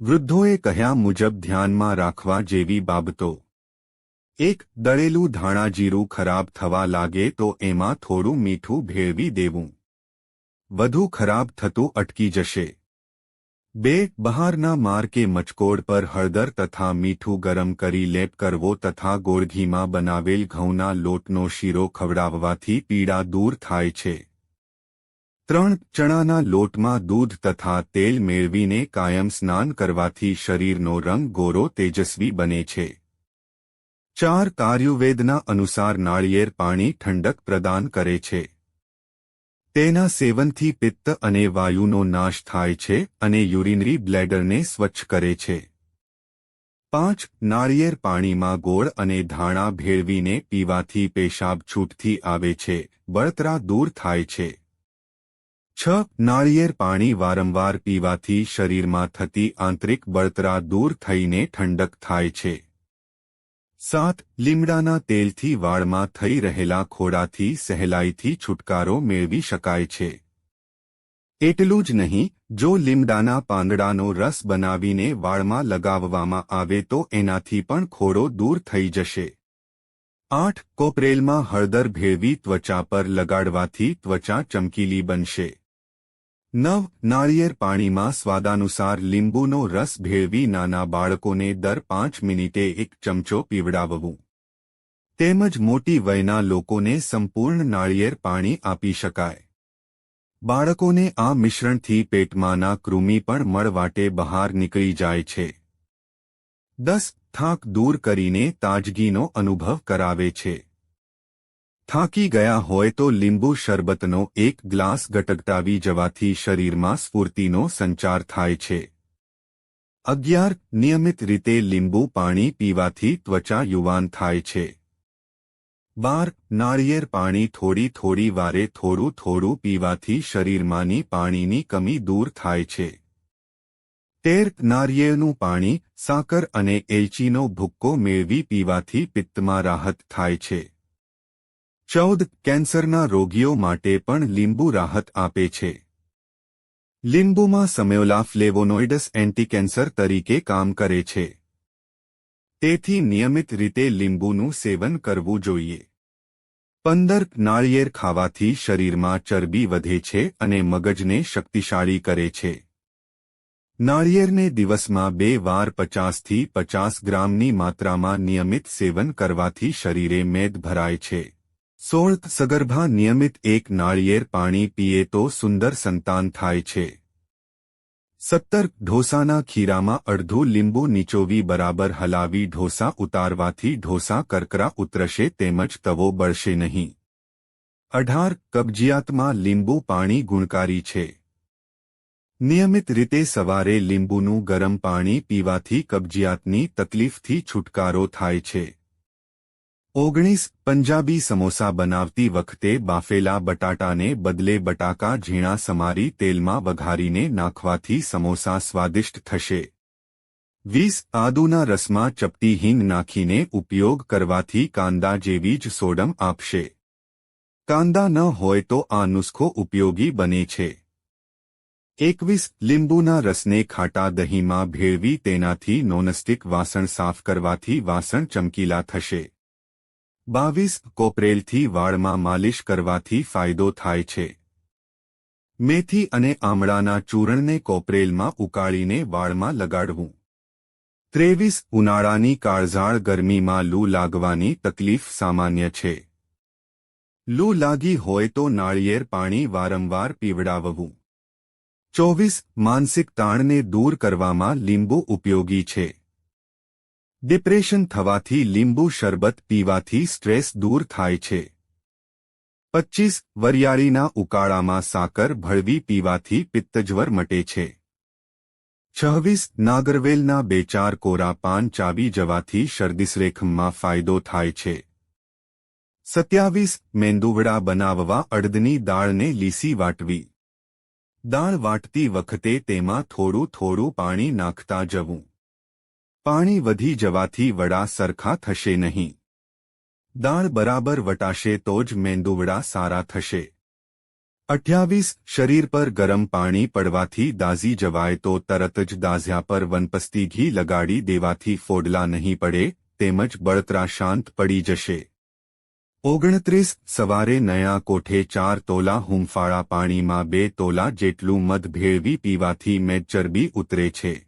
વૃદ્ધોએ કહ્યા મુજબ ધ્યાનમાં રાખવા જેવી બાબતો. એક, દળેલું ધાણા જીરું ખરાબ થવા લાગે તો એમાં થોડું મીઠું ભેળવી દેવું. વધુ ખરાબ થતું અટકી જશે. બે, બહારના માર કે મચકોડ પર હળદર તથા મીઠું ગરમ કરી લેપ કરવો તથા ગોળઘીમાં બનાવેલ ઘઉંના લોટનો શીરો ખવડાવવાથી પીડા દૂર થાય છે. ત્રણ ચણાના લોટમાં દૂધ તથા તેલ મેળવીને કાયમ સ્નાન કરવાથી શરીરનો રંગ ગોરો તેજસ્વી બને છે. ચાર કાર્યુવેદના અનુસાર નાળિયેર પાણી ઠંડક પ્રદાન કરે છે. તેના સેવનથી પિત્ત અને વાયુનો નાશ થાય છે અને યુરિનરી બ્લેડરને સ્વચ્છ કરે છે. પાંચ, નાળિયેર પાણીમાં ગોળ અને ધાણા ભેળવીને પીવાથી પેશાબ છૂટથી આવે છે, બળતરા દૂર થાય છે. છ, નાળિયેર પાણી વારંવાર પીવાથી શરીરમાં થતી આંતરિક બળતરા દૂર થઈને ઠંડક થાય છે. સાત, લીમડાના તેલથી વાળમાં થઈ રહેલા ખોડાથી સહેલાઈથી છુટકારો મેળવી શકાય છે. એટલું જ નહીં, જો લીમડાના પાંદડાનો રસ બનાવીને વાળમાં લગાવવામાં આવે તો એનાથી પણ ખોડો દૂર થઈ જશે. આઠ, કોપરેલમાં હળદર ભેળવી ત્વચા પર લગાડવાથી ત્વચા ચમકીલી બનશે. નવ નાળિયેર પાણીમાં સ્વાદાનુસાર લીંબુનો રસ ભેળવી નાના બાળકોને દર પાંચ મિનિટે એક ચમચો પીવડાવવું. તેમજ મોટી વયના લોકોને સંપૂર્ણ નાળિયેર પાણી આપી શકાય. બાળકોને આ મિશ્રણથી પેટમાંના કૃમિ પણ મળવાટે બહાર નીકળી જાય છે. દસ થાક દૂર કરીને તાજગીનો અનુભવ કરાવે છે. થાકી ગયા હોય તો લીંબુ શરબતનો એક ગ્લાસ ગટગટાવી જવાથી શરીરમાં સ્ફૂર્તિનો સંચાર થાય છે. અગિયાર, નિયમિત રીતે લીંબુ પાણી પીવાથી ત્વચા યુવાન થાય છે. બાર, નાળિયેર પાણી થોડી થોડી વારે થોડું થોડું પીવાથી શરીરમાંની પાણીની કમી દૂર થાય છે. તેર નારિયેળનું પાણી, સાકર અને એલચીનો ભુક્કો મેળવી પીવાથી પિત્તમાં રાહત થાય છે. ચૌદ કેન્સરના રોગીઓ માટે પણ લીંબુ રાહત આપે છે. લીંબુમાં સમયોલા ફ્લેવોનોઇડસ એન્ટીકેન્સર તરીકે કામ કરે છે. તેથી નિયમિત રીતે લીંબુનું સેવન કરવું જોઈએ. પંદર નાળિયેર ખાવાથી શરીરમાં ચરબી વધે છે અને મગજને શક્તિશાળી કરે છે. નાળિયેરને દિવસમાં બે વાર પચાસથી પચાસ ગ્રામની માત્રામાં નિયમિત સેવન કરવાથી શરીરે મેદ ભરાય છે. સોળ સગર્ભા નિયમિત એક નાળિયેર પાણી પીએ તો સુંદર સંતાન થાય છે. સત્તર ઢોસાના ખીરામાં અડધું લીંબુ નીચોવી બરાબર હલાવી ઢોસા ઉતારવાથી ઢોસા કરકરા ઉતરશે તેમજ તવો બળશે નહીં. અઢાર કબજિયાતમાં લીંબુ પાણી ગુણકારી છે. નિયમિત રીતે સવારે લીંબુનું ગરમ પાણી પીવાથી કબજિયાતની તકલીફથી છુટકારો થાય છે. ઓગણીસ પંજાબી સમોસા બનાવતી વખતે બાફેલા બટાટાને બદલે બટાકા ઝીણા સમારી તેલમાં વઘારીને નાખવાથી સમોસા સ્વાદિષ્ટ થશે. વીસ આદુના રસમાં ચપટી હિંગ નાખીને ઉપયોગ કરવાથી કાંદા જેવી જ સોડમ આપશે. કાંદા ન હોય તો આ નુસ્ખો ઉપયોગી બને છે. એકવીસ લીંબુના રસને ખાટા દહીંમાં ભેળવી તેનાથી નોનસ્ટિક વાસણ સાફ કરવાથી વાસણ ચમકીલા થશે. બાવીસ કોપરેલથી વાળમાં માલિશ કરવાથી ફાયદો થાય છે. મેથી અને આમળાના ચૂરણને કોપરેલમાં ઉકાળીને વાળમાં લગાડવું. ત્રેવીસ ઉનાળાની કાળઝાળ ગરમીમાં લૂ લાગવાની તકલીફ સામાન્ય છે. લૂ લાગી હોય તો નાળિયેર પાણી વારંવાર પીવડાવવું. ચોવીસ માનસિક તાણને દૂર કરવામાં લીંબુ ઉપયોગી છે. ડિપ્રેશન થવાથી લીંબુ શરબત પીવાથી સ્ટ્રેસ દૂર થાય છે. પચ્ચીસ, વરિયાળીના ઉકાળામાં સાકર ભળવી પીવાથી પિત્તજ્વર મટે છે. છવ્વીસ, નાગરવેલના બે ચાર કોરા પાન ચાવી જવાથી શરદીસરેખમમાં ફાયદો થાય છે. સત્યાવીસ, મેંદુવડા બનાવવા અડદની દાળને લીસી વાટવી. દાળ વાટતી વખતે તેમાં થોડું થોડું પાણી નાખતા જવું. પાણી વધી જવાથી વડા સરખા થશે નહીં. દાળ બરાબર વટાશે તો જ મેંદુવડા સારા થશે. અઠ્યાવીસ, શરીર પર ગરમ પાણી પડવાથી દાઝી જવાય તો તરત જ દાઝ્યા પર વનપસ્તી ઘી લગાડી દેવાથી ફોડલા નહીં પડે, તેમજ બળતરા શાંત પડી જશે. ઓગણત્રીસ, સવારે નયા કોઠે ચાર તોલા હુંફાળા પાણીમાં બે તોલા જેટલું મધ ભેળવી પીવાથી મેદ ચરબી ઉતરે છે.